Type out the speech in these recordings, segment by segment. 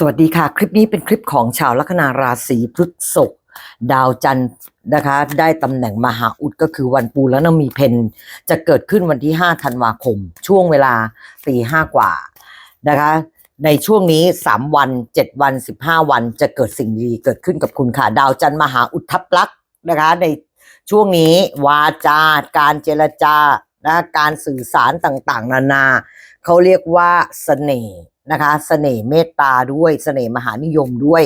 สวัสดีค่ะ คลิปนี้เป็นคลิปของชาวลัคนาราศีพฤษภดาวจันทร์นะคะ ได้ตำแหน่งมหาอุดก็คือวันปูแล้วนมีเพนจะเกิดขึ้นวันที่ 5 ธันวาคม ช่วงเวลาตีห้ากว่านะคะ ในช่วงนี้ 3 วัน 7 วัน 15 วันจะเกิดสิ่งดีเกิดขึ้นกับคุณค่ะ ดาวจันทร์มหาอุดทับลักษ์นะคะในช่วงนี้วาจาการเจรจานะการสื่อสารต่างๆ นานาเขาเรียกว่าเสน่ห์ นะคะเสน่ห์เมตตาด้วยเสน่ห์มหานิยมด้วย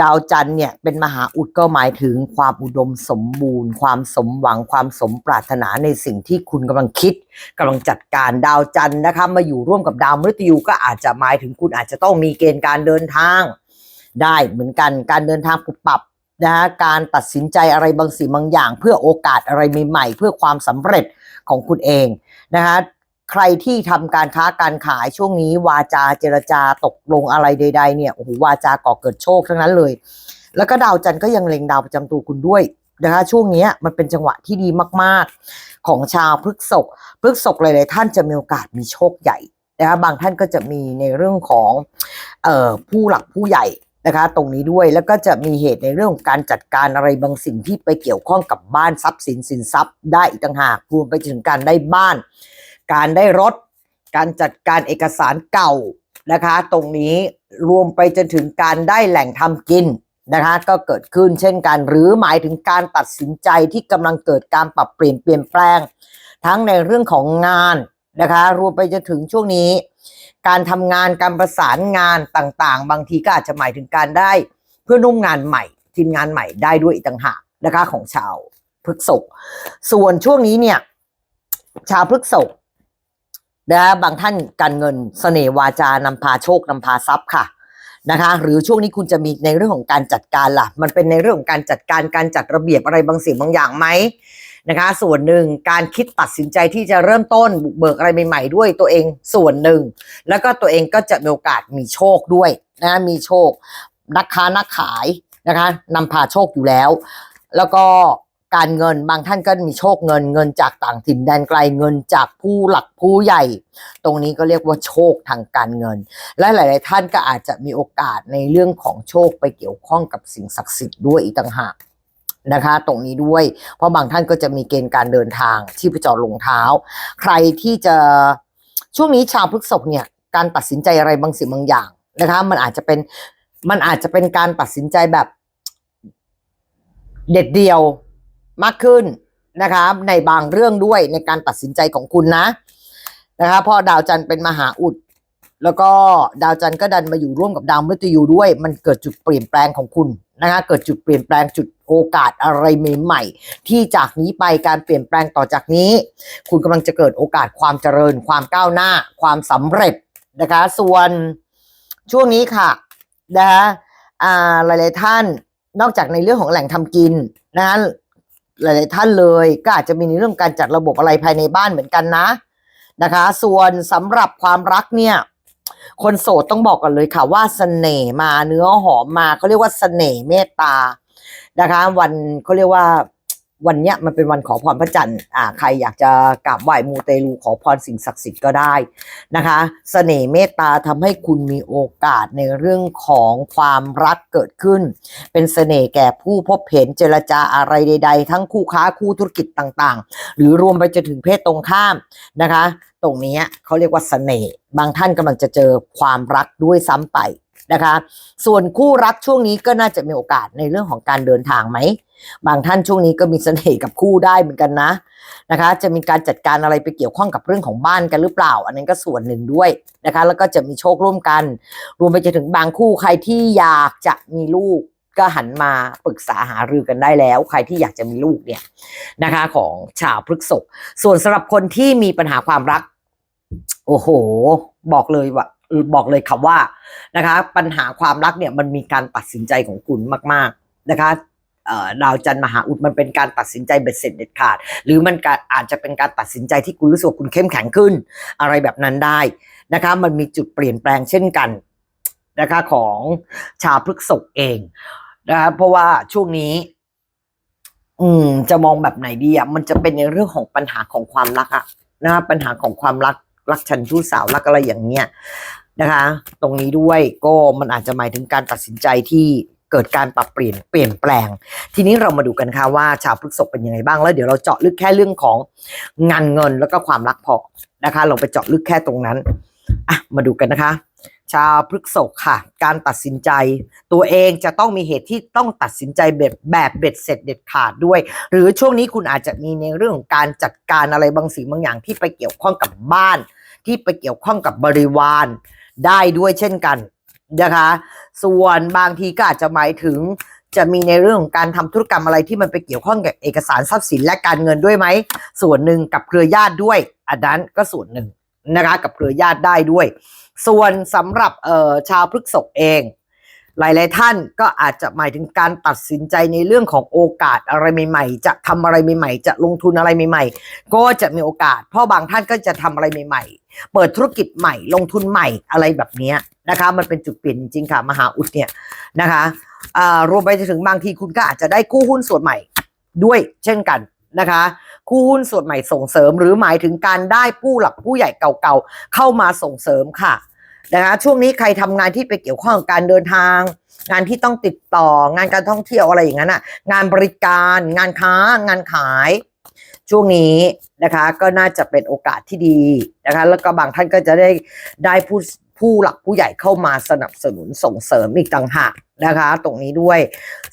ดาวจันทร์เนี่ยเป็นมหาอุดก็หมายถึงความอุดมสมบูรณ์ ความสมหวังความสมปรารถนาในสิ่งที่คุณกำลังคิดกำลังจัดการดาวจันทร์นะคะมาอยู่ร่วมกับดาวมฤตยูก็อาจจะหมายถึงคุณอาจจะต้องมีเกณฑ์การเดินทาง ได้เหมือนกันการเดินทางปรับปับนะฮะการตัดสินใจอะไรบางสิ่งบางอย่าง เพื่อโอกาสอะไรใหม่ๆ เพื่อความสำเร็จของคุณเองนะคะ ใครที่ทำการค้าการขายช่วงนี้ วาจาเจรจาตกลงอะไรใด ๆ เนี่ยโอ้โหวาจาก่อเกิดโชคทั้งนั้นเลย แล้วก็ดาวจันทร์ก็ยังเล็งดาวประจำตัวคุณด้วยนะคะช่วงนี้มันเป็นจังหวะที่ดีมาก ๆ ของชาวพฤกษภพฤกษภหลาย ๆ ท่านจะมีโอกาสมีโชคใหญ่นะคะบางท่านก็จะมีในเรื่องของออผู้หลักผู้ใหญ่นะคะตรงนี้ด้วยแล้วก็จะมีเหตุในเรื่องของการจัดการอะไรบางสิ่งที่ไปเกี่ยวข้องกับบ้านทรัพย์สินสินทรัพย์ได้อีกต่างหากรวมไปถึงการได้บ้าน การได้รถ การจัดการเอกสารเก่านะคะ ตรงนี้รวมไปจนถึงการได้แหล่งทำกินนะคะ ก็เกิดขึ้นเช่นกัน หรือหมายถึงการตัดสินใจที่กำลังเกิดการปรับเปลี่ยนเปลี่ยนแปลง ทั้งในเรื่องของงานนะคะ รวมไปจนถึงช่วงนี้ การทำงานการประสานงานต่างๆ บางทีก็อาจจะหมายถึงการได้เพื่อนร่วมงานใหม่ทีมงานใหม่ได้ด้วยอีกต่างหากนะคะของชาวพฤกษภส่วนช่วงนี้เนี่ย ชาวพฤกษภ นะบางท่านการเงินเสน่วาจานำพาโชคนำพาทรัพย์ค่ะนะคะ หรือช่วงนี้คุณจะมีในเรื่องของการจัดการล่ะ มันเป็นในเรื่องของการจัดการการจัดระเบียบอะไรบางสิ่งบางอย่างไหมนะคะ ส่วนหนึ่งการคิดตัดสินใจที่จะเริ่มต้นบุกเบิกอะไรใหม่ๆด้วยตัวเองส่วนหนึ่ง แล้วก็ตัวเองก็จะมีโอกาสมีโชคด้วยนะมีโชคนักค้านักขายนะคะนำพาโชคอยู่แล้ว แล้วก็ การเงินบางท่านก็มีโชคเงินเงินจากต่างถิ่นแดนไกลเงินจากผู้หลักผู้ใหญ่ ตรงนี้ก็เรียกว่าโชคทางการเงิน และหลาย ๆ ท่านก็อาจจะมีโอกาสในเรื่องของโชคไปเกี่ยวข้องกับสิ่งศักดิ์สิทธิ์ด้วยอีกต่างหากนะคะ ตรงนี้ด้วย เพราะบางท่านก็จะมีเกณฑ์การเดินทางที่ไปจอดลงเท้า ใครที่จะช่วงนี้ชาวพฤกษภเนี่ยการตัดสินใจอะไรบางสิ่งบางอย่างนะคะ มันอาจจะเป็นมันอาจจะเป็นการตัดสินใจแบบเด็ดเดียว มากขึ้นนะคะในบางเรื่องด้วยในการตัดสินใจของคุณนะนะคะเพราะดาวจันทร์เป็นมหาอุด แล้วก็ดาวจันทร์ก็ดันมาอยู่ร่วมกับดาวมฤตยูด้วย มันเกิดจุดเปลี่ยนแปลงของคุณนะคะเกิดจุดเปลี่ยนแปลงจุดโอกาสอะไรใหม่ๆที่จากนี้ไปการเปลี่ยนแปลงต่อจากนี้ คุณกำลังจะเกิดโอกาสความเจริญ ความก้าวหน้า ความสำเร็จนะคะ ส่วนช่วงนี้ค่ะนะคะอ่าหลายๆท่านนอกจากในเรื่องของแหล่งทำกินนะคะ หลาย ๆ ท่านเลย ก็อาจจะมีในเรื่องการจัดระบบอะไรภายในบ้านเหมือนกันนะนะคะ ส่วนสำหรับความรักเนี่ย คนโสดต้องบอกกันเลยค่ะว่าเสน่ห์มาเนื้อหอมมาเขาเรียกว่าเสน่ห์เมตตานะคะ วันเขาเรียกว่า วันเนี้ยมันเป็นวันขอพรพระจันทร์อ่าใครอยากจะกราบไหว้มูเตลูขอพรสิ่งศักดิ์สิทธิ์ก็ได้นะคะเสน่ห์เมตตาทำให้คุณมีโอกาสในเรื่องของความรักเกิดขึ้น เป็นเสน่ห์แก่ผู้พบเห็นเจรจาอะไรใด ๆ ทั้งคู่ค้าคู่ธุรกิจต่างๆ หรือรวมไปจนถึงเพศตรงข้ามนะคะ ตรงนี้เขาเรียกว่าเสน่ห์บางท่านกำลังจะเจอความรักด้วยซ้ำไป นะคะ ส่วนคู่รักช่วงนี้ก็น่าจะมีโอกาสในเรื่องของการเดินทางไหม บางท่านช่วงนี้ก็มีเสน่ห์กับคู่ได้เหมือนกันนะนะคะ จะมีการจัดการอะไรไปเกี่ยวข้องกับเรื่องของบ้านกันหรือเปล่า อันนั้นก็ส่วนหนึ่งด้วยนะคะ แล้วก็จะมีโชคร่วมกัน รวมไปจนถึงบางคู่ใครที่อยากจะมีลูกก็หันมาปรึกษาหารือกันได้แล้ว ใครที่อยากจะมีลูกเนี่ยนะคะ ของชาวพฤกษภส่วนสำหรับคนที่มีปัญหาความรัก โอ้โห บอกเลยว่า บอกเลยค่ะว่านะคะ ปัญหาความรักเนี่ยมันมีการตัดสินใจของคุณมาก ๆนะคะดาวจันทร์มหาอุดมันเป็นการตัดสินใจเบ็ดเสร็จเด็ดขาด หรือมันอาจจะเป็นการตัดสินใจที่คุณรู้สึกคุณเข้มแข็งขึ้น อะไรแบบนั้นได้นะคะ มันมีจุดเปลี่ยนแปลงเช่นกันนะคะของชาวพฤกษภเองนะคะเพราะว่าช่วงนี้ อืมจะมองแบบไหนดีอะมันจะเป็นในเรื่องของปัญหาของความรักอะนะปัญหาของความรัก รักฉันชู้สาวรักอะไรอย่างเงี้ยนะคะ ตรงนี้ด้วยก็มันอาจจะหมายถึงการตัดสินใจที่เกิดการปรับเปลี่ยนเปลี่ยนแปลง ทีนี้เรามาดูกันค่ะว่าชาวพฤกษภเป็นยังไงบ้างแล้วเดี๋ยวเราเจาะลึกแค่เรื่องของงานเงินแล้วก็ความรักพอนะคะ เราไปเจาะลึกแค่ตรงนั้นอะมาดูกันนะคะ ชาวพฤกษภค่ะ การตัดสินใจ ตัวเองจะต้องมีเหตุที่ต้องตัดสินใจแบบแบบเบ็ดเสร็จเด็ดขาดด้วย หรือช่วงนี้คุณอาจจะมีในเรื่องของการจัดการอะไรบางสิ่งบางอย่างที่ไปเกี่ยวข้องกับบ้าน ที่ไปเกี่ยวข้องกับบริวารได้ด้วยเช่นกันนะคะ ส่วนบางทีก็อาจจะหมายถึงจะมีในเรื่องของการทำธุรกรรมอะไรที่มันไปเกี่ยวข้องกับเอกสารทรัพย์สินและการเงินด้วยไหม ส่วนหนึ่งกับเครือญาติด้วย อันนั้นก็ส่วนหนึ่งนะคะกับเครือญาติได้ด้วย ส่วนสำหรับเอ่อชาวพฤกษกเอง หลาย ๆ ท่านก็อาจจะหมายถึงการตัดสินใจในเรื่องของโอกาสอะไรใหม่ ๆ จะทำอะไรใหม่ ๆ จะลงทุนอะไรใหม่ ๆ ก็จะมีโอกาส เพราะบางท่านก็จะทำอะไรใหม่ ๆ เปิดธุรกิจใหม่ ลงทุนใหม่อะไรแบบนี้นะคะ มันเป็นจุดเปลี่ยนจริงๆค่ะ มหาอุดเนี่ยนะคะอ่ารวมไปถึงบางทีคุณก็อาจจะได้กู้หุ้นส่วนใหม่ด้วยเช่นกันนะคะ คู่หุ้นส่วนใหม่ส่งเสริม หรือหมายถึงการได้ผู้หลักผู้ใหญ่เก่าๆเข้ามาส่งเสริมค่ะ นะคะช่วงนี้ใครทำงานที่ไปเกี่ยวข้องกับการเดินทาง งานที่ต้องติดต่องานการท่องเที่ยวอะไรอย่างนั้นอะ งานบริการ งานค้า งานขาย ช่วงนี้นะคะก็น่าจะเป็นโอกาสที่ดีนะคะ แล้วก็บางท่านก็จะได้ได้ผู้ผู้หลักผู้ใหญ่เข้ามาสนับสนุนส่งเสริมอีกต่างหากนะคะ ตรงนี้ด้วย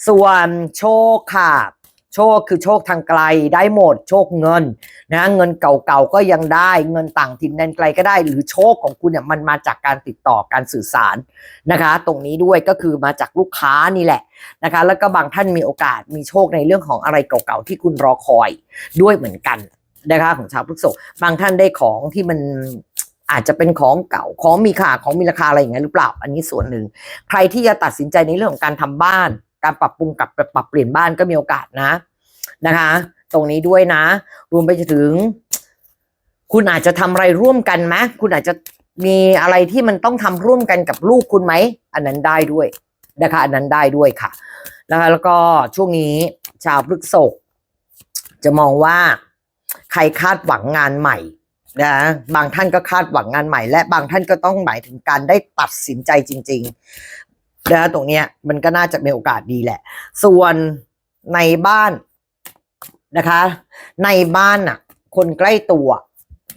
ส่วนโชคค่ะ โชคคือโชคทางไกลได้หมด โชคเงินนะเงินเก่าๆก็ยังได้เงินต่างถิ่นแดนไกลก็ได้ หรือโชคของคุณเนี่ยมันมาจากการติดต่อการสื่อสารนะคะ ตรงนี้ด้วยก็คือมาจากลูกค้านี่แหละนะคะ แล้วก็บางท่านมีโอกาสมีโชคในเรื่องของอะไรเก่าๆที่คุณรอคอยด้วยเหมือนกันนะคะของชาวพฤษภบางท่านได้ของที่มันอาจจะเป็นของเก่าของมีค่าของมีราคาอะไรอย่างเงี้ยหรือเปล่า อันนี้ส่วนหนึ่ง ใครที่จะตัดสินใจในเรื่องของการทำบ้าน การปรับปรุงกับปรับเปลี่ยนบ้านก็มีโอกาสนะ นะคะ ตรงนี้ด้วยนะ รวมไปจนถึง คุณอาจจะทำอะไรร่วมกันไหมคุณอาจจะมีอะไรที่มันต้องทำร่วมกันกับลูกคุณไหม อันนั้นได้ด้วยนะคะอันนั้นได้ด้วยค่ะนะคะแล้วก็ช่วงนี้ชาวพฤกษกจะมองว่าใครคาดหวังงานใหม่นะบางท่านก็คาดหวังงานใหม่ และบางท่านก็ต้องหมายถึงการได้ตัดสินใจจริงๆนะตรงเนี้ยมันก็น่าจะมีโอกาสดีแหละ ส่วนในบ้าน นะคะ ในบ้านน่ะ คนใกล้ตัว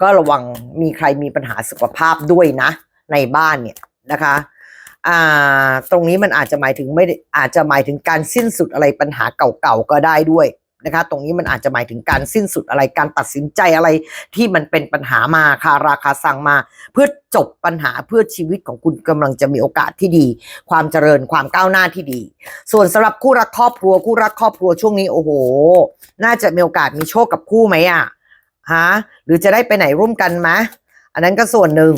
ก็ระวังมีใครมีปัญหาสุขภาพด้วยนะ ในบ้านเนี่ยนะคะอ่าตรงนี้มันอาจจะหมายถึงไม่อาจจะหมายถึงการสิ้นสุดอะไรปัญหาเก่าๆก็ได้ด้วย นะคะตรงนี้มันอาจจะหมายถึงการสิ้นสุดอะไรการตัดสินใจอะไรที่มันเป็นปัญหามาคาราคาซังมา เพื่อจบปัญหาเพื่อชีวิตของคุณกำลังจะมีโอกาสที่ดี ความเจริญความก้าวหน้าที่ดี ส่วนสำหรับคู่รักครอบครัว คู่รักครอบครัวช่วงนี้โอ้โห น่าจะมีโอกาสมีโชคกับคู่ไหมอะฮะหรือจะได้ไปไหนร่วมกันไหมอันนั้นก็ส่วนหนึ่ง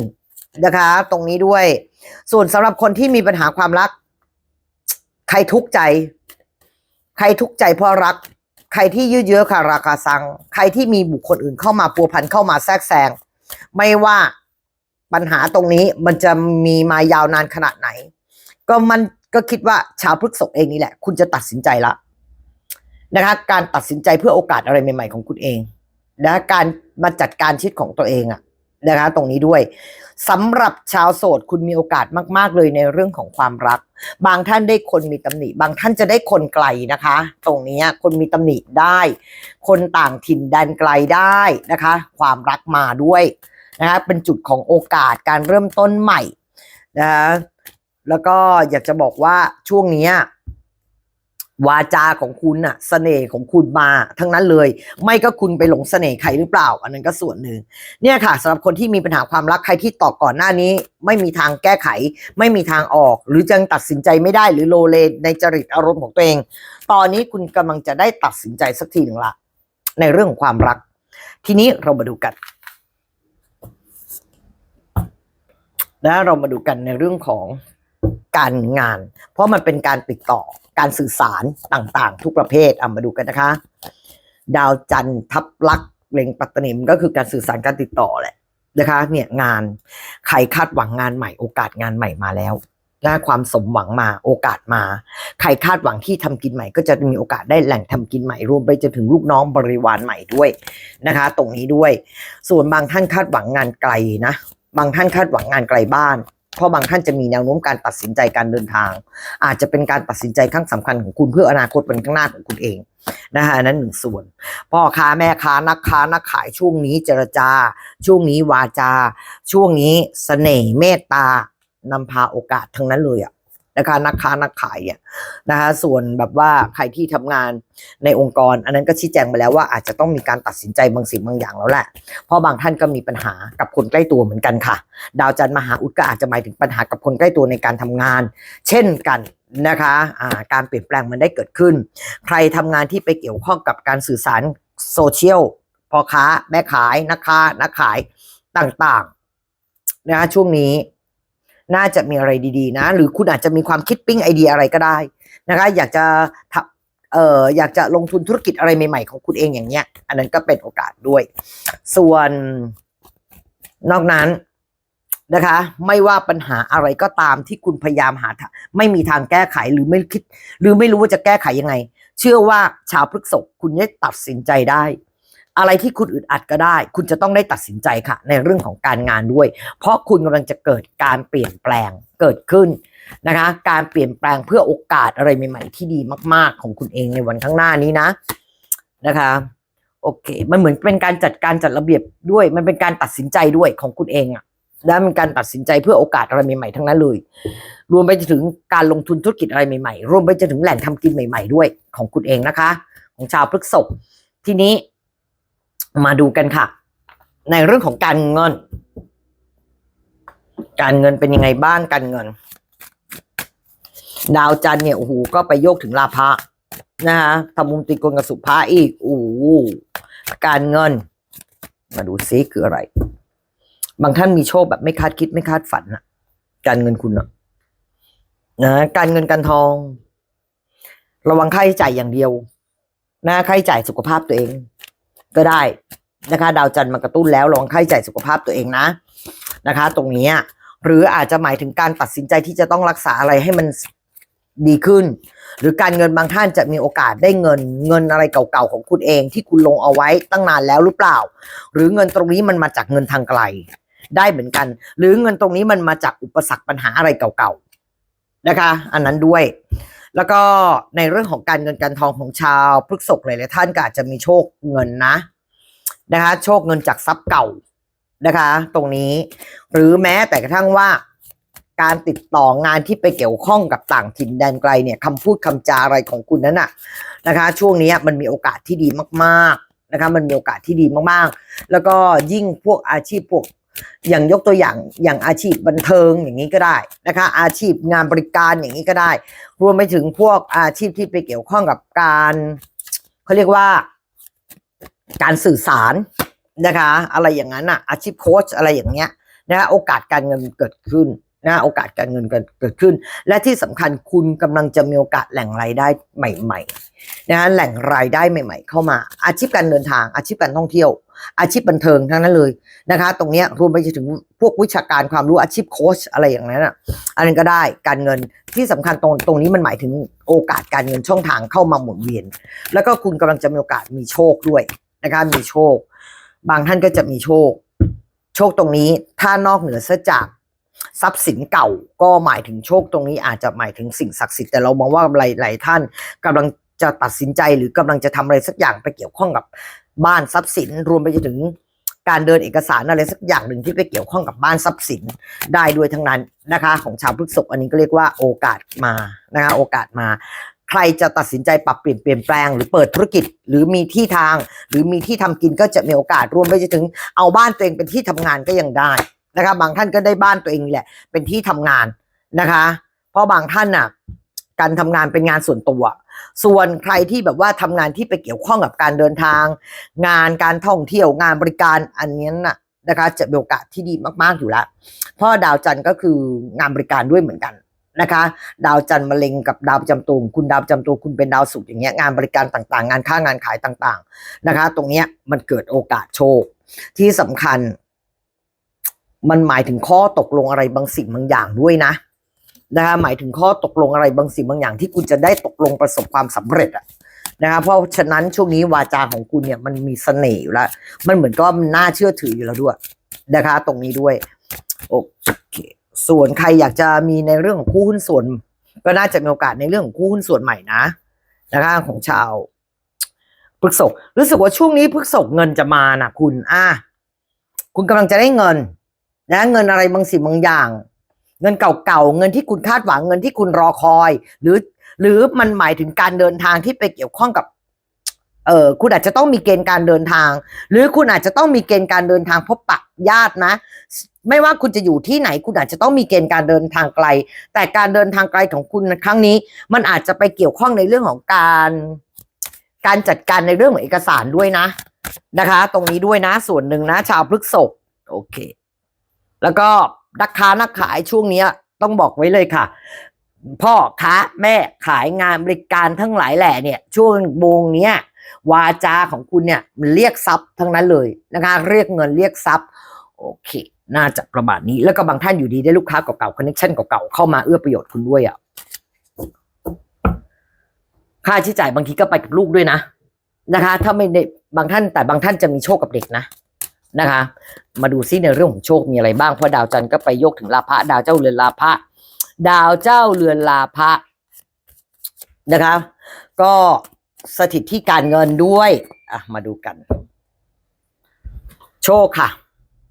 นะคะ ตรงนี้ด้วย ส่วนสำหรับคนที่มีปัญหาความรัก ใครทุกข์ใจ ใครทุกข์ใจเพราะรัก ใครที่ยืดเยื้อค่ะราคาซัง ใครที่มีบุคคลอื่นเข้ามาพัวพันเข้ามาแทรกแซง ไม่ว่าปัญหาตรงนี้มันจะมีมายาวนานขนาดไหน ก็มันก็คิดว่าชาวพฤกษกเองนี่แหละ คุณจะตัดสินใจละนะคะ การตัดสินใจเพื่อโอกาสอะไรใหม่ ๆ ของคุณเองนะการมาจัดการชีวิตของตัวเองอะนะคะ ตรงนี้ด้วยสำหรับชาวโสดคุณมีโอกาสมาก ๆ เลยในเรื่องของความรัก บางท่านได้คนมีตำหนิ บางท่านจะได้คนไกลนะคะ ตรงนี้คนมีตำหนิได้ คนต่างถิ่นแดนไกลได้นะคะ ความรักมาด้วยนะคะเป็นจุดของโอกาสการเริ่มต้นใหม่นะะแล้วก็อยากจะบอกว่าช่วงนี้ วาจาของคุณน่ะเสน่ห์ของคุณมาทั้งนั้นเลย ไม่ก็คุณไปหลงเสน่ห์ใครหรือเปล่า อันนั้นก็ส่วนหนึ่งเนี่ยค่ะสำหรับคนที่มีปัญหาความรักใครที่ตอบก่อนหน้านี้ ไม่มีทางแก้ไข ไม่มีทางออก หรือยังตัดสินใจไม่ได้หรือโลเลในจริตอารมณ์ของตัวเอง ตอนนี้คุณกำลังจะได้ตัดสินใจสักทีหนึ่งละ ในเรื่องของความรัก ทีนี้เรามาดูกันนะเรามาดูกันในเรื่องของการงาน เพราะมันเป็นการติดต่อ การสื่อสารต่างๆ ทุกประเภทเอามาดูกันนะคะ ดาวจันทร์ทับลักษ์เล็งปัตตนิมก็คือการสื่อสารการติดต่อแหละนะคะ เนี่ยงานใครคาดหวังงานใหม่โอกาสงานใหม่มาแล้วนะความสมหวังมาโอกาสมา ใครคาดหวังที่ทำกินใหม่ ก็จะมีโอกาสได้แหล่งทำกินใหม่รวมไปจนถึงลูกน้องบริวารใหม่ด้วยนะคะ ตรงนี้ด้วย ส่วนบางท่านคาดหวังงานไกลนะ บางท่านคาดหวังงานไกลบ้าน เพราะบางท่านจะมีแนวโน้มการตัดสินใจการเดินทาง อาจจะเป็นการตัดสินใจครั้งสำคัญของคุณเพื่ออนาคตเป็นข้างหน้าของคุณเองนะคะอันนั้นหนึ่งส่วน พ่อค้าแม่ค้านักค้านักขายช่วงนี้เจรจา ช่วงนี้วาจา ช่วงนี้เสน่ห์เมตตานำพาโอกาสทั้งนั้นเลยอะ นะคะนักค้านักขายอะนะคะส่วนแบบว่าใครที่ทำงานในองค์กร อันนั้นก็ชี้แจงไปแล้วว่าอาจจะต้องมีการตัดสินใจบางสิ่งบางอย่างแล้วแหละ เพราะบางท่านก็มีปัญหากับคนใกล้ตัวเหมือนกันค่ะ ดาวจันทร์มหาอุดก็อาจจะหมายถึงปัญหากับคนใกล้ตัวในการทำงาน เช่นกันนะคะอ่าการเปลี่ยนแปลงมันได้เกิดขึ้น ใครทำงานที่ไปเกี่ยวข้องกับการสื่อสารโซเชียลพ่อค้าแม่ขายนักค้านักขายต่างๆนะคะช่วงนี้ น่าจะมีอะไรดีๆนะ หรือคุณอาจจะมีความคิดปิ้งไอเดียอะไรก็ได้นะคะ อยากจะทำเอ่ออยากจะลงทุนธุรกิจอะไรใหม่ๆของคุณเองอย่างเงี้ย อันนั้นก็เป็นโอกาสด้วย ส่วนนอกนั้นนะคะ ไม่ว่าปัญหาอะไรก็ตามที่คุณพยายามหา ไม่มีทางแก้ไขหรือไม่คิด หรือไม่รู้ว่าจะแก้ไขยังไง เชื่อว่าชาวพฤกษกคุณได้ตัดสินใจได้ อะไรที่คุณอึดอัดก็ได้ คุณจะต้องได้ตัดสินใจค่ะ ในเรื่องของการงานด้วย เพราะคุณกำลังจะเกิดการเปลี่ยนแปลงเกิดขึ้นนะคะ การเปลี่ยนแปลงเพื่อโอกาสอะไรใหม่ ๆ ที่ดีมาก ๆ ของคุณเองในวันข้างหน้านี้นะนะคะโอเค มันเหมือนเป็นการจัดการจัดระเบียบด้วย มันเป็นการตัดสินใจด้วยของคุณเองอะและเป็นการตัดสินใจเพื่อโอกาสอะไรใหม่ๆทั้งนั้นเลย รวมไปถึงการลงทุนธุรกิจอะไรใหม่ๆ รวมไปจนถึงแหล่งทำกินใหม่ ๆ ด้วยของคุณเองนะคะ ของชาวพฤกษภทีนี้ มาดูกันค่ะ ในเรื่องของการเงิน การเงินเป็นยังไงบ้างการเงิน ดาวจันทร์เนี่ยโอ้โหก็ไปโยกถึงลาภะนะคะทำมุมตีกนกับสุภาอีกโอ้โหการเงิน มาดูซิคืออะไร บางท่านมีโชคแบบไม่คาดคิดไม่คาดฝันนะการเงินคุณนะนะการเงินการทอง ระวังค่าใช้จ่ายอย่างเดียวนะค่าใช้จ่ายสุขภาพตัวเอง ก็ได้ นะคะ ดาวจันทร์มากระตุ้นแล้วระวังค่าใช้จ่ายสุขภาพตัวเองนะนะคะ ตรงนี้หรืออาจจะหมายถึงการตัดสินใจที่จะต้องรักษาอะไรให้มันดีขึ้น หรือการเงินบางท่านจะมีโอกาสได้เงินเงินอะไรเก่าๆของคุณเองที่คุณลงเอาไว้ตั้งนานแล้วหรือเปล่า หรือเงินตรงนี้มันมาจากเงินทางไกล ได้เหมือนกัน หรือเงินตรงนี้มันมาจากอุปสรรคปัญหาอะไรเก่าๆนะคะ อันนั้นด้วย แล้วก็ในเรื่องของการเงินการทองของชาวพฤษภหลายๆท่านก็อาจจะมีโชคเงินนะ นะคะ โชคเงินจากทรัพย์เก่านะคะ ตรงนี้ หรือแม้แต่กระทั่งว่า การติดต่องานที่ไปเกี่ยวข้องกับต่างถิ่นแดนไกลเนี่ยคำพูดคำจาอะไรของคุณนั้นน่ะนะคะ ช่วงนี้มันมีโอกาสที่ดีมากๆนะคะ มันมีโอกาสที่ดีมากๆ แล้วก็ยิ่งพวกอาชีพพวกอย่างยกตัวอย่างอย่างอาชีพบันเทิงอย่างนี้ก็ได้นะคะ อาชีพงานบริการอย่างนี้ก็ได้ รวมไปถึงพวกอาชีพที่ไปเกี่ยวข้องกับการเขาเรียกว่า การสื่อสารนะคะ อะไรอย่างนั้นอะอาชีพโค้ชอะไรอย่างเงี้ยนะโอกาสการเงินเกิดขึ้นนะโอกาสการเงินเกิดขึ้น และที่สำคัญคุณกำลังจะมีโอกาสแหล่งรายได้ใหม่ๆนะแหล่งรายได้ใหม่ ๆ เข้ามา อาชีพการเดินทาง อาชีพการท่องเที่ยว อาชีพบันเทิงทั้งนั้นเลยนะคะ ตรงนี้รวมไปถึงพวกวิชาการความรู้อาชีพโค้ชอะไรอย่างนั้นอะอันนั้นก็ได้การเงินที่สำคัญตรงตรงนี้มันหมายถึงโอกาสการเงินช่องทางเข้ามาหมุนเวียน แล้วก็คุณกำลังจะมีโอกาสมีโชคด้วย นะคะมีโชค บางท่านก็จะมีโชค โชคตรงนี้ถ้านอกเหนือเสียจากทรัพย์สินเก่าก็หมายถึงโชคตรงนี้อาจจะหมายถึงสิ่งศักดิ์สิทธิ์แต่เรามองว่าหลายหลายท่านกำลังจะตัดสินใจหรือกำลังจะทำอะไรสักอย่างไปเกี่ยวข้องกับบ้านทรัพย์สินรวมไปจนถึงการเดินเอกสารอะไรสักอย่างหนึ่งที่ไปเกี่ยวข้องกับบ้านทรัพย์สินได้ด้วยทั้งนั้นนะคะ ของชาวพฤษภอันนี้ก็เรียกว่าโอกาสมานะคะโอกาสมา ใครจะตัดสินใจปรับเปลี่ยนเปลี่ยนแปลงหรือเปิดธุรกิจ หรือมีที่ทาง หรือมีที่ทำกินก็จะมีโอกาสรวมไปจนถึงเอาบ้านตัวเองเป็นที่ทำงานก็ยังได้นะคะบางท่านก็ได้บ้านตัวเองแหละ เป็นที่ทำงานนะคะ เพราะบางท่านน่ะการทำงานเป็นงานส่วนตัว ส่วนใครที่แบบว่าทำงานที่ไปเกี่ยวข้องกับการเดินทาง งานการท่องเที่ยวงานบริการอันนี้น่ะนะคะจะมีโอกาสที่ดีมาก ๆ อยู่แล้วเพราะดาวจันทร์ก็คืองานบริการด้วยเหมือนกัน นะคะ ดาวจันทร์มะเร็งกับดาวประจำตัวคุณดาวประจำตัวคุณเป็นดาวศุกร์อย่างเงี้ยงานบริการต่างๆ งานค้างานขายต่างๆนะคะ ตรงเนี้ยมันเกิดโอกาสโชค ที่สำคัญ มันหมายถึงข้อตกลงอะไรบางสิ่งบางอย่างด้วยนะนะคะหมายถึงข้อตกลงอะไรบางสิ่งบางอย่างที่คุณจะได้ตกลงประสบความสำเร็จอะนะคะเพราะฉะนั้นช่วงนี้วาจาของคุณเนี่ยมันมีเสน่ห์อยู่แล้ว มันเหมือนก็น่าเชื่อถืออยู่แล้วด้วยนะคะ ตรงนี้ด้วยโอเค ส่วนใครอยากจะมีในเรื่องของคู่หุ้นส่วน ก็น่าจะมีโอกาสในเรื่องของคู่หุ้นส่วนใหม่นะนะคะของชาวพฤกษกรู้สึกว่าช่วงนี้พฤกษกเงินจะมานะคุณอะคุณกำลังจะได้เงินนะเงินอะไรบางสิ่งบางอย่าง เงินเก่าๆเงินที่คุณคาดหวังเงินที่คุณรอคอย หรือหรือมันหมายถึงการเดินทางที่ไปเกี่ยวข้องกับ เออคุณอาจจะต้องมีเกณฑ์การเดินทาง หรือคุณอาจจะต้องมีเกณฑ์การเดินทางพบปะญาตินะ ไม่ว่าคุณจะอยู่ที่ไหน คุณอาจจะต้องมีเกณฑ์การเดินทางไกล แต่การเดินทางไกลของคุณในครั้งนี้ มันอาจจะไปเกี่ยวข้องในเรื่องของการ การจัดการในเรื่องของเอกสารด้วยนะนะคะ ตรงนี้ด้วยนะส่วนหนึ่งนะ ชาวพฤกษกโอเค แล้วก็นักค้านักขายช่วงนี้ต้องบอกไว้เลยค่ะพ่อค้าแม่ขายงานบริการทั้งหลายแหล่เนี่ย ช่วงโมงเนี้ย วาจาของคุณเนี่ยมันเรียกทรัพย์ทั้งนั้นเลยนะคะเรียกเงินเรียกทรัพย์โอเค น่าจะประมาณนี้ แล้วก็บางท่านอยู่ดีได้ลูกค้าเก่าๆคอนเนคชั่นเก่าๆเข้ามาเอื้อประโยชน์คุณด้วยอะค่าใช้จ่ายบางทีก็ไปกับลูกด้วยนะนะคะ ถ้าไม่ได้บางท่านแต่บางท่านจะมีโชคกับเด็กนะนะคะ มาดูซิในเรื่องของโชคมีอะไรบ้างเพราะดาวจันทร์ก็ไปโยกถึงลาภะดาวเจ้าเรือนลาภะดาวเจ้าเรือนลาภะนะคะ ก็ สถิตที่การเงินด้วยอะมาดูกัน โชคค่ะ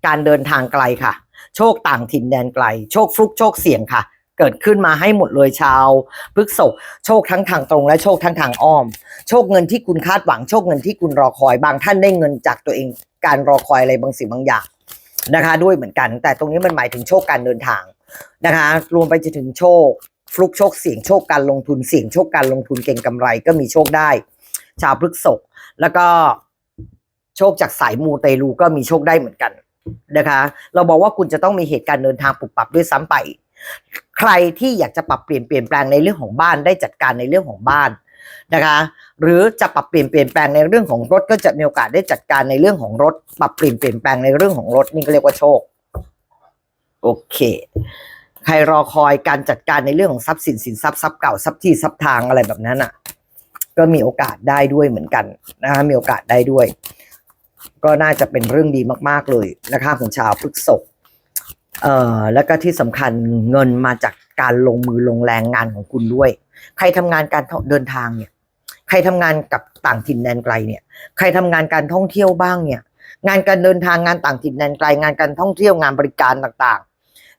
การเดินทางไกลค่ะ โชคต่างถิ่นแดนไกล โชคฟลุกโชคเสี่ยงค่ะ เกิดขึ้นมาให้หมดเลยชาวพฤกษกโชคทั้งทางตรงและโชคทั้งทางอ้อม โชคเงินที่คุณคาดหวัง โชคเงินที่คุณรอคอยบางท่านได้เงินจากตัวเอง การรอคอยอะไรบางสิ่งบางอย่างนะคะ ด้วยเหมือนกัน แต่ตรงนี้มันหมายถึงโชคการเดินทางนะคะ รวมไปจนถึงโชค ฟลุกโชคเสี่ยงโชคการลงทุนเสี่ยงโชคการลงทุนเก่งกำไรก็มีโชคได้ ชาวพฤกษกแล้วก็โชคจากสายมูเตลูก็มีโชคได้เหมือนกันนะคะ เราบอกว่าคุณจะต้องมีเหตุการณ์เดินทางปรับปรับด้วยซ้ำไป ใครที่อยากจะปรับเปลี่ยนเปลี่ยนแปลงในเรื่องของบ้านได้จัดการในเรื่องของบ้านนะคะ หรือจะปรับเปลี่ยนเปลี่ยนแปลงในเรื่องของรถก็จะมีโอกาสได้จัดการในเรื่องของรถ ปรับเปลี่ยนเปลี่ยนแปลงในเรื่องของรถนี่ก็เรียกว่าโชค โอเค ใครรอคอยการจัดการในเรื่องของทรัพย์สินสินทรัพย์ทรัพย์เก่าทรัพย์ที่ทรัพย์ทางอะไรแบบนั้นอะ ก็มีโอกาสได้ด้วยเหมือนกันนะคะมีโอกาสได้ด้วย ก็น่าจะเป็นเรื่องดีมาก ๆเลยนะคะของชาวพฤษภเอ่อแล้วก็ที่สำคัญเงินมาจากการลงมือลงแรงงานของคุณด้วย ใครทำงานการเดินทางเนี่ย ใครทำงานกับต่างถิ่นแดนไกลเนี่ย ใครทำงานการท่องเที่ยวบ้างเนี่ย งานการเดินทางงานต่างถิ่นแดนไกล งานการท่องเที่ยวงานบริการต่างๆ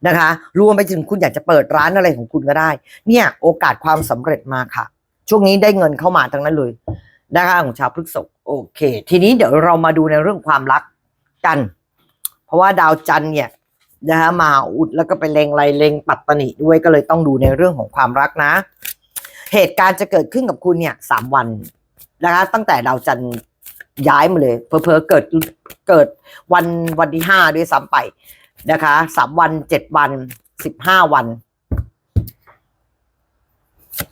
นะคะ รวมไปถึงคุณอยากจะเปิดร้านอะไรของคุณก็ได้ เนี่ยโอกาสความสำเร็จมาค่ะ ช่วงนี้ได้เงินเข้ามาทั้งนั้นเลยนะคะของชาวพฤษภโอเค ทีนี้เดี๋ยวเรามาดูในเรื่องความรักกัน เพราะว่าดาวจันเนี่ยนะคะมาอุดแล้วก็ไปเลงไรเลงปัตตนิด้วยก็เลยต้องดูในเรื่องของความรักนะ เหตุการณ์จะเกิดขึ้นกับคุณเนี่ยสามวันนะคะ ตั้งแต่ดาวจันย้ายมาเลยเพอเพอเกิดเกิดวันวันที่ห้าด้วยซ้ำไป นะคะสามวันเจ็ดวันสิบห้าวัน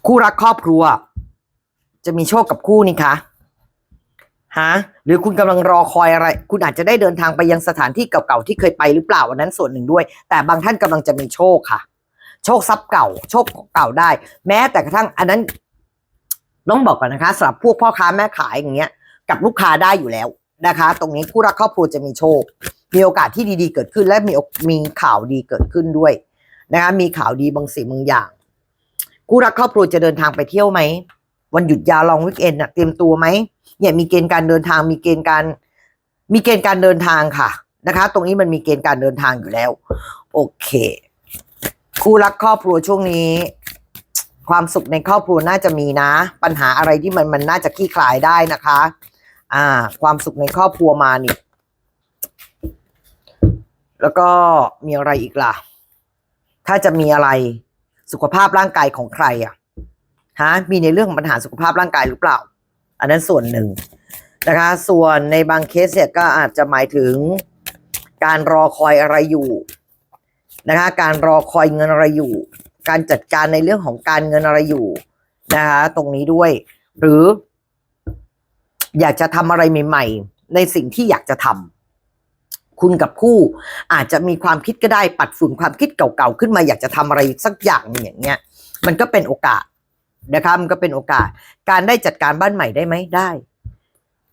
คู่รักครอบครัว จะมีโชคกับคู่นี่คะฮะหรือคุณกำลังรอคอยอะไร คุณอาจจะได้เดินทางไปยังสถานที่เก่าๆที่เคยไปหรือเปล่าวันนั้นส่วนหนึ่งด้วย แต่บางท่านกำลังจะมีโชคค่ะ โชคทรัพย์เก่า โชคเก่าได้ แม้แต่กระทั่งอันนั้นต้องบอกก่อนนะคะสำหรับพวกพ่อค้าแม่ขายอย่างเงี้ย กับลูกค้าได้อยู่แล้ว นะคะ ตรงนี้คู่รักครอบครัวจะมีโชค มีโอกาสที่ดีๆเกิดขึ้น และมีมีข่าวดีเกิดขึ้นด้วยนะคะ มีข่าวดีบางสิ่งบางอย่าง คู่รักครอบครัวจะเดินทางไปเที่ยวไหม วันหยุดยาวลองวิกเอนน่ะเตรียมตัวไหมเนี่ยมีเกณฑ์การเดินทาง มีเกณฑ์การ มีเกณฑ์การเดินทางค่ะนะคะ ตรงนี้มันมีเกณฑ์การเดินทางอยู่แล้ว โอเค คู่รักครอบครัวช่วงนี้ ความสุขในครอบครัวน่าจะมีนะ ปัญหาอะไรที่มันมันน่าจะคลี่คลายได้นะคะ อ่า ความสุขในครอบครัวมานี่ แล้วก็มีอะไรอีกล่ะ ถ้าจะมีอะไรสุขภาพร่างกายของใครอะฮะมีในเรื่องของปัญหาสุขภาพร่างกายหรือเปล่า อันนั้นส่วนหนึ่งนะคะ ส่วนในบางเคสเนี่ยก็อาจจะหมายถึงการรอคอยอะไรอยู่นะคะ การรอคอยเงินอะไรอยู่ การจัดการในเรื่องของการเงินอะไรอยู่นะคะ ตรงนี้ด้วย หรือ อยากจะทำอะไรใหม่ ๆ ในสิ่งที่อยากจะทำคุณกับคู่อาจจะมีความคิดก็ได้ปัดฝุ่นความคิดเก่าๆขึ้นมาอยากจะทำอะไรสักอย่างอย่างเงี้ย มันก็เป็นโอกาสนะคะมันก็เป็นโอกาส การได้จัดการบ้านใหม่ได้ไหมได้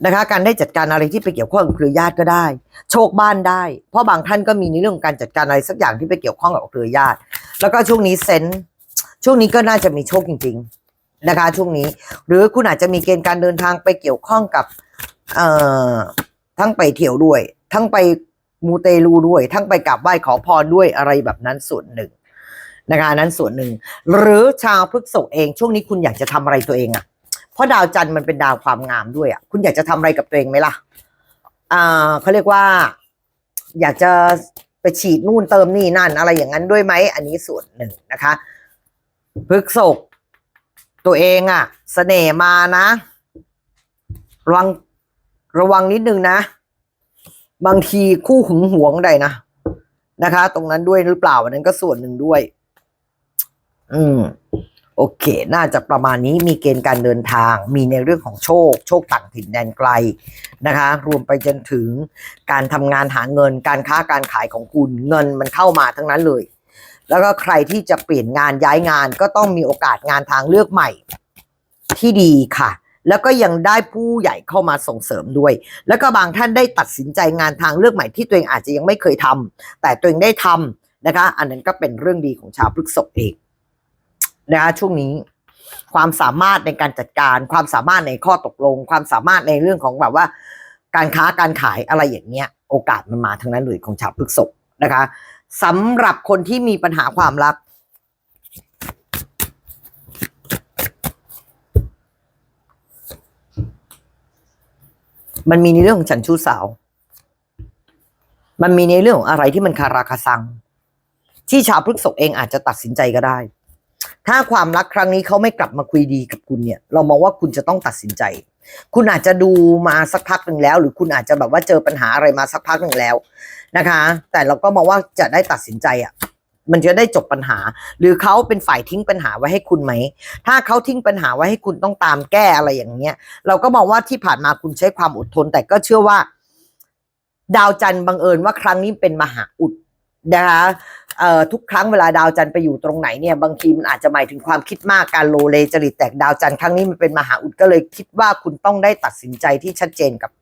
นะคะ การได้จัดการอะไรที่ไปเกี่ยวข้องกับเครือญาติก็ได้ โชคบ้านได้ เพราะบางท่านก็มีในเรื่องของการจัดการอะไรสักอย่างที่ไปเกี่ยวข้องกับเครือญาติ แล้วก็ช่วงนี้เซนช่วงนี้ก็น่าจะมีโชคจริง ๆ นะคะ ช่วงนี้ หรือคุณอาจจะมีเกณฑ์การเดินทางไปเกี่ยวข้องกับเอ่อทั้งไปเที่ยวด้วย ทั้งไปมูเตลูด้วย ทั้งไปกราบไหว้ขอพรด้วยอะไรแบบนั้นส่วนหนึ่งนะคะนั้นส่วนหนึ่ง หรือชาวพฤกษภเองช่วงนี้คุณอยากจะทำอะไรตัวเองอะ่ะ เพราะดาวจันทร์มันเป็นดาวความงามด้วยอะ่ะ คุณอยากจะทำอะไรกับตัวเองไหมล่ะอ่าเขาเรียกว่า อยากจะไปฉีดนู่นเติมนี่นั่นอะไรอย่างนั้นด้วยไหมอันนี้ส่วนหนึ่งนะคะพฤกษภ ตัวเองอะ่ะเสน่ห์มานะ ระวังระวังนิดนึงนะ บางทีคู่หึงหวงใดนะนะคะ ตรงนั้นด้วยหรือเปล่าอันนั้นก็ส่วนหนึ่งด้วย อืม โอเค น่าจะประมาณนี้มีเกณฑ์การเดินทาง มีในเรื่องของโชค โชคต่างถิ่นแดนไกลนะคะ รวมไปจนถึงการทำงานหาเงิน การค้าการขายของคุณเงินมันเข้ามาทั้งนั้นเลย แล้วก็ใครที่จะเปลี่ยนงานย้ายงานก็ต้องมีโอกาสงานทางเลือกใหม่ที่ดีค่ะ แล้วก็ยังได้ผู้ใหญ่เข้ามาส่งเสริมด้วย แล้วก็บางท่านได้ตัดสินใจงานทางเลือกใหม่ที่ตัวเองอาจจะยังไม่เคยทำแต่ตัวเองได้ทำนะคะ อันนั้นก็เป็นเรื่องดีของชาวพฤษภเองนะคะช่วงนี้ความสามารถในการจัดการ ความสามารถในข้อตกลง ความสามารถในเรื่องของแบบว่า การค้าการขายอะไรอย่างเงี้ย โอกาสมันมาทั้งนั้นเลยของชาวพฤษภนะคะ สำหรับคนที่มีปัญหาความรัก มันมีในเรื่องของฉันชู้สาว มันมีในเรื่องของอะไรที่มันคาราคาซัง ที่ชาวพฤกษภเองอาจจะตัดสินใจก็ได้ ถ้าความรักครั้งนี้เขาไม่กลับมาคุยดีกับคุณเนี่ย เรามองว่าคุณจะต้องตัดสินใจ คุณอาจจะดูมาสักพักหนึ่งแล้ว หรือคุณอาจจะแบบว่าเจอปัญหาอะไรมาสักพักหนึ่งแล้วนะคะ แต่เราก็มองว่าจะได้ตัดสินใจอะมันจะได้จบปัญหา หรือเขาเป็นฝ่ายทิ้งปัญหาไว้ให้คุณไหม ถ้าเขาทิ้งปัญหาไว้ให้คุณต้องตามแก้อะไรอย่างเงี้ย เราก็มองว่าที่ผ่านมาคุณใช้ความอดทน แต่ก็เชื่อว่า ดาวจันทร์บังเอิญว่าครั้งนี้เป็นมหาอุดนะคะ ทุกครั้งเวลาดาวจันทร์ไปอยู่ตรงไหนเนี่ยบางทีมันอาจจะหมายถึงความคิดมากการโลเลจริตแตกดาวจันทร์ครั้งนี้มันเป็นมหาอุดก็เลยคิดว่าคุณต้องได้ตัดสินใจที่ชัดเจนกับ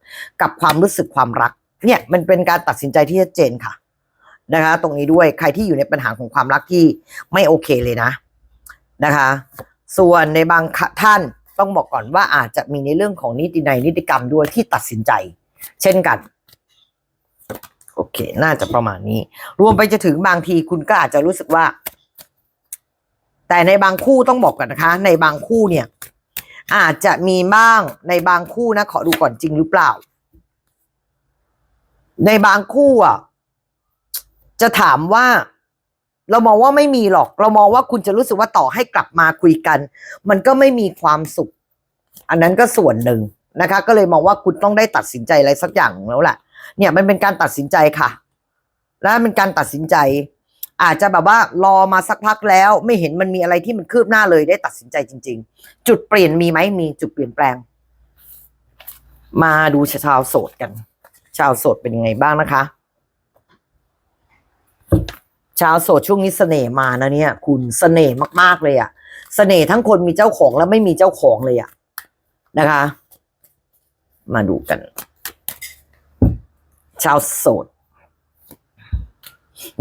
กับความรู้สึกความรัก เนี่ยมันเป็นการตัดสินใจที่ชัดเจนค่ะนะคะ ตรงนี้ด้วยใครที่อยู่ในปัญหาของความรักที่ไม่โอเคเลยนะนะคะ ส่วนในบางท่านต้องบอกก่อนว่าอาจจะมีในเรื่องของนิติในยนิติกรรมด้วยที่ตัดสินใจ เช่นกัน โอเค น่าจะประมาณนี้ รวมไปจะถึงบางทีคุณก็อาจจะรู้สึกว่า แต่ในบางคู่ต้องบอกกันนะคะ ในบางคู่เนี่ย อาจจะมีบ้างในบางคู่นะ ขอดูก่อนจริงหรือเปล่า ในบางคู่อะ จะถามว่า เรามองว่าไม่มีหรอก เรามองว่าคุณจะรู้สึกว่าต่อให้กลับมาคุยกัน มันก็ไม่มีความสุข อันนั้นก็ส่วนหนึ่งนะคะ ก็เลยมองว่าคุณต้องได้ตัดสินใจอะไรสักอย่างแล้วแหละ เนี่ยมันเป็นการตัดสินใจค่ะ และเป็นการตัดสินใจ อาจจะแบบว่ารอมาสักพักแล้ว ไม่เห็นมันมีอะไรที่มันคืบหน้าเลยได้ตัดสินใจจริง ๆ จุดเปลี่ยนมีไหมมีจุดเปลี่ยนแปลง มาดูชาวโสดกัน ชาวโสดเป็นยังไงบ้างนะคะ ชาวโสดช่วงนี้เสน่ห์มานะเนี่ย คุณเสน่ห์มากๆเลยอะเสน่ห์ทั้งคนมีเจ้าของและไม่มีเจ้าของเลยอะนะคะ มาดูกัน ชาวโสด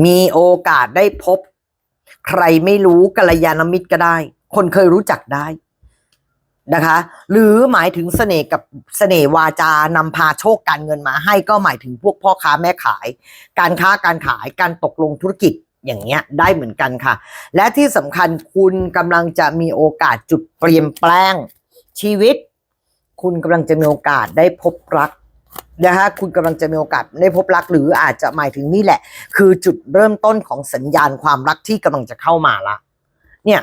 มีโอกาสได้พบ ใครไม่รู้กัลยาณมิตรก็ได้ คนเคยรู้จักได้นะคะ หรือหมายถึงเสน่ห์กับเสน่ห์วาจานำพาโชคการเงินมาให้ก็หมายถึงพวกพ่อค้าแม่ขาย การค้าการขายการตกลงธุรกิจอย่างเงี้ยได้เหมือนกันค่ะ และที่สำคัญคุณกำลังจะมีโอกาสจุดเปลี่ยนแปลงชีวิต คุณกำลังจะมีโอกาสได้พบรัก นะคะคุณกำลังจะมีโอกาสได้พบรักหรืออาจจะหมายถึงนี่แหละ คือจุดเริ่มต้นของสัญญาณความรักที่กำลังจะเข้ามาละ เนี่ย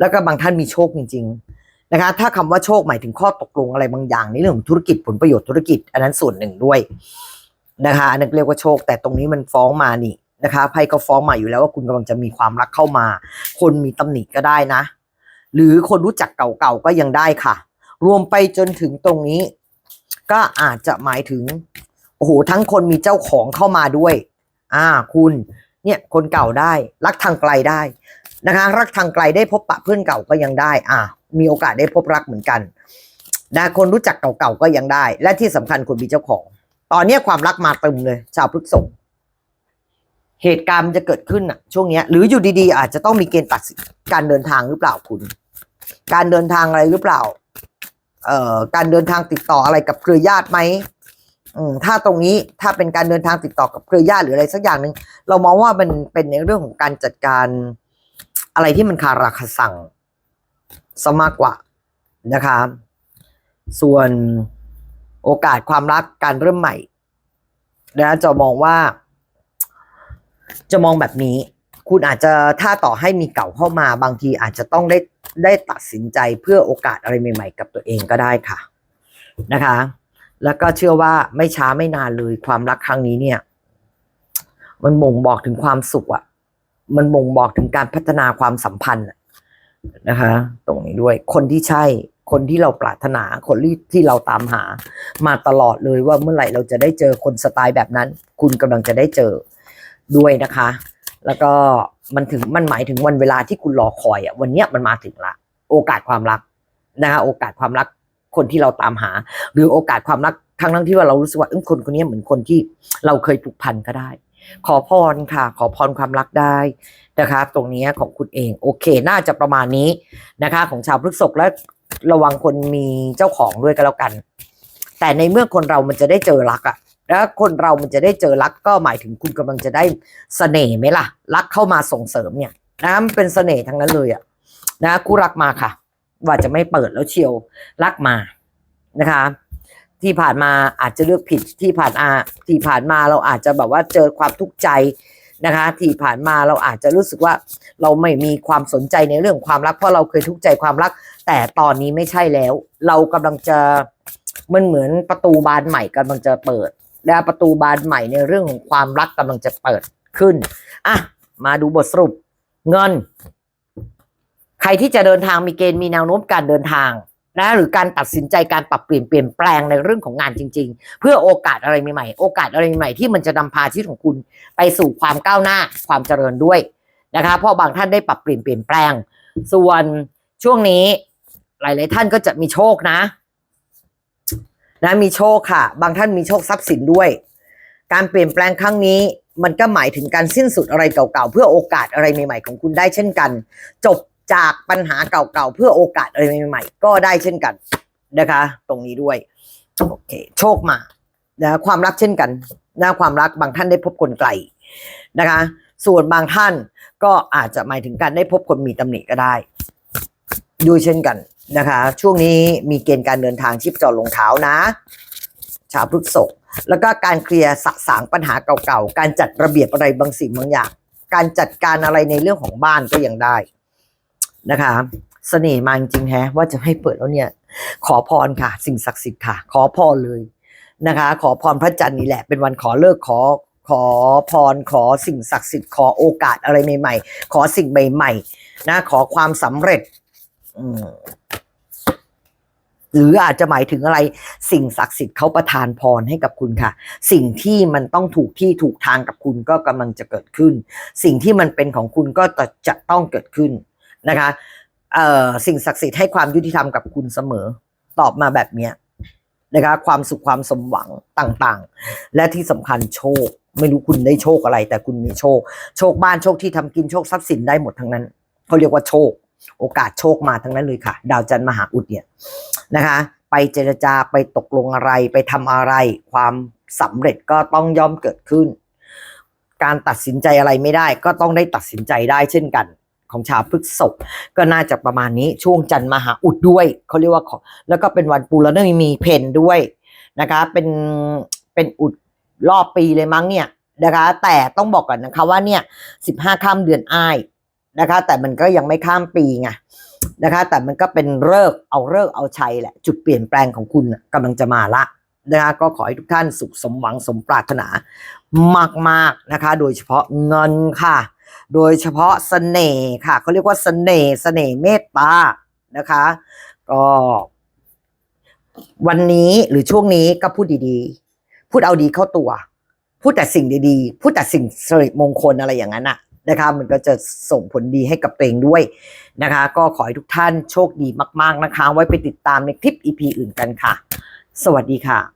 แล้วก็บางท่านมีโชคจริง ๆ นะคะ ถ้าคำว่าโชคหมายถึงข้อตกลงอะไรบางอย่างในเรื่องของธุรกิจผลประโยชน์ธุรกิจ อันนั้นส่วนหนึ่งด้วยนะคะอันนั้นเรียกว่าโชค แต่ตรงนี้มันฟ้องมานี่นะคะไพ่ก็ฟ้องมาอยู่แล้วว่าคุณกำลังจะมีความรักเข้ามา คนมีตำหนิก็ได้นะ หรือคนรู้จักเก่าๆก็ยังได้ค่ะ รวมไปจนถึงตรงนี้ ก็อาจจะหมายถึง โอ้โห ทั้งคนมีเจ้าของเข้ามาด้วย อ่า คุณ เนี่ย คนเก่าได้ รักทางไกลได้นะคะ รักทางไกลได้พบปะเพื่อนเก่าก็ยังได้ อ่า มีโอกาสได้พบรักเหมือนกันนะคนรู้จักเก่าๆก็ยังได้ และที่สำคัญคุณมีเจ้าของ ตอนเนี้ความรักมาเต็มเลย ชาวพฤกษกเหตุการณ์มันจะเกิดขึ้นอะช่วงเนี้ยหรืออยู่ดีๆ อาจจะต้องมีเกณฑ์ตัดการเดินทางหรือเปล่าคุณ การเดินทางอะไรหรือเปล่า การเดินทางติดต่ออะไรกับเครือญาติไหมอืมถ้าตรงนี้ถ้าเป็นการเดินทางติดต่อกับเครือญาติหรืออะไรสักอย่างหนึ่งเรามองว่ามันเป็นในเรื่องของการจัดการอะไรที่มันคาราคาสั่งซะมากกว่านะคะ ส่วนโอกาสความรักการเริ่มใหม่นะจะมองว่า จะมองแบบนี้ คุณอาจจะถ้าต่อให้มีเก่าเข้ามาบางทีอาจจะต้องได้ได้ตัดสินใจเพื่อโอกาสอะไรใหม่ ๆ กับตัวเองก็ได้ค่ะนะคะ แล้วก็เชื่อว่าไม่ช้าไม่นานเลยความรักครั้งนี้เนี่ย มันบ่งบอกถึงความสุขอะมันบ่งบอกถึงการพัฒนาความสัมพันธ์นะคะ ตรงนี้ด้วย คนที่ใช่คนที่เราปรารถนาคนที่ที่เราตามหา มาตลอดเลยว่าเมื่อไหร่เราจะได้เจอคนสไตล์แบบนั้น คุณกำลังจะได้เจอด้วยนะคะ แล้วก็มันถึงมันหมายถึงวันเวลาที่คุณรอคอยอะ วันเนี้ยมันมาถึงละ โอกาสความรักนะคะโอกาสความรักคนที่เราตามหา หรือโอกาสความรักทั้งทั้งที่ว่าเรารู้สึกว่าเอ้ยคนคนนี้เหมือนคนที่เราเคยผูกพันก็ได้ ขอพรค่ะ ขอพรความรักได้นะคะ ตรงนี้ของคุณเอง โอเค น่าจะประมาณนี้นะคะ ของชาวพฤกษภและระวังคนมีเจ้าของด้วยก็แล้วกัน แต่ในเมื่อคนเรามันจะได้เจอรักอะ แล้วคนเรามันจะได้เจอรักก็หมายถึงคุณกำลังจะได้เสน่ห์ไหมล่ะ รักเข้ามาส่งเสริมเนี่ยนะมันเป็นเสน่ห์ทั้งนั้นเลยอะนะคู่รักมาค่ะ ว่าจะไม่เปิดแล้วเชียวรักมานะคะ ที่ผ่านมาอาจจะเลือกผิดที่ผ่านอาที่ผ่านมาเราอาจจะแบบว่าเจอความทุกข์ใจนะคะ ที่ผ่านมาเราอาจจะรู้สึกว่าเราไม่มีความสนใจในเรื่องความรักเพราะเราเคยทุกข์ใจความรัก แต่ตอนนี้ไม่ใช่แล้ว เรากำลังจะมันเหมือนประตูบานใหม่กำลังจะเปิด และประตูบานใหม่ในเรื่องของความรักกำลังจะเปิดขึ้นอะมาดูบทสรุปเงิน ใครที่จะเดินทางมีเกณฑ์มีแนวโน้มการเดินทางนะหรือการตัดสินใจการปรับเปลี่ยนเปลี่ยนแปลงในเรื่องของงานจริง ๆ เพื่อโอกาสอะไรใหม่ๆโอกาสอะไรใหม่ๆที่มันจะนำพาชีวิตของคุณไปสู่ความก้าวหน้าความเจริญด้วยนะคะเพราะบางท่านได้ปรับเปลี่ยนเปลี่ยนแปลง ส่วนช่วงนี้หลาย ๆ ท่านก็จะมีโชคนะ นะมีโชคค่ะ บางท่านมีโชคทรัพย์สินด้วย การเปลี่ยนแปลงครั้งนี้ มันก็หมายถึงการสิ้นสุดอะไรเก่าๆเพื่อโอกาสอะไรใหม่ๆของคุณได้เช่นกัน จบจากปัญหาเก่าๆเพื่อโอกาสอะไรใหม่ๆ ก็ได้เช่นกันนะคะ ตรงนี้ด้วยโอเคโชคมานะความรักเช่นกันนะความรักบางท่านได้พบคนไกลนะคะ ส่วนบางท่านก็อาจจะหมายถึงการได้พบคนมีตำหนิก็ได้ ด้วยเช่นกันนะคะ ช่วงนี้มีเกณฑ์การเดินทางชีพจรลงเท้านะ ชาวพฤษภแล้วก็การเคลียร์สะสางปัญหาเก่าๆ การจัดระเบียบอะไรบางสิ่งบางอย่าง การจัดการอะไรในเรื่องของบ้านก็ยังได้นะคะเสน่ห์มาจริงแฮะว่าจะให้เปิดแล้วเนี่ย ขอพรค่ะ สิ่งศักดิ์สิทธิ์ค่ะ ขอพรเลยนะคะ ขอพรพระจันทร์นี่แหละ เป็นวันขอเลิกขอขอพรขอสิ่งศักดิ์สิทธิ์ขอโอกาสอะไรใหม่ๆ ขอสิ่งใหม่ๆนะขอความสำเร็จ หรืออาจจะหมายถึงอะไร สิ่งศักดิ์สิทธิ์เขาประทานพรให้กับคุณค่ะ สิ่งที่มันต้องถูกที่ถูกทางกับคุณก็กำลังจะเกิดขึ้น สิ่งที่มันเป็นของคุณก็จะต้องเกิดขึ้นนะคะเอ่อสิ่งศักดิ์สิทธิ์ให้ความยุติธรรมกับคุณเสมอ ตอบมาแบบเนี้ยนะคะความสุขความสมหวังต่างๆ และที่สำคัญโชค ไม่รู้คุณได้โชคอะไร แต่คุณมีโชค โชคบ้านโชคที่ทำกินโชคทรัพย์สินได้หมดทั้งนั้นเขาเรียกว่าโชค โอกาสโชคมาทั้งนั้นเลยค่ะ ดาวจันทร์มหาอุดเนี่ยนะคะ ไปเจรจาไปตกลงอะไรไปทำอะไร ความสำเร็จก็ต้องย่อมเกิดขึ้น การตัดสินใจอะไรไม่ได้ ก็ต้องได้ตัดสินใจได้เช่นกันของชาวพฤกษภก็น่าจะประมาณนี้ช่วงจันทร์มหาอุดด้วยเขาเรียกว่าแล้วก็เป็นวันปูแล้วมีมีเพนด้วยนะคะ เป็นเป็นอุดรอบปีเลยมั้งเนี่ยนะคะ แต่ต้องบอกก่อนนะคะว่าเนี่ยสิบห้าข้ามเดือนอ้าย นะคะ แต่มันก็ยังไม่ข้ามปีไงนะคะ แต่มันก็เป็นเลิกเอาเลิกเอาชัยแหละ จุดเปลี่ยนแปลงของคุณน่ะกำลังจะมาละนะคะก็ขอให้ทุกท่านสุขสมหวังสมปรารถนามากๆนะคะ โดยเฉพาะเงินค่ะ โดยเฉพาะเสน่ห์ค่ะเขาเรียกว่าเสน่ห์เสน่ห์เมตตานะคะ ก็วันนี้หรือช่วงนี้ก็พูดดีๆ พูดเอาดีเข้าตัว พูดแต่สิ่งดีๆ พูดแต่สิ่งสิริมงคลอะไรอย่างนั้นอะ นะคะมันก็จะส่งผลดีให้กับตัวเองด้วยนะคะ ก็ขอให้ทุกท่านโชคดีมาก ๆนะคะ ไว้ไปติดตามในคลิป EP อื่นกันค่ะ สวัสดีค่ะ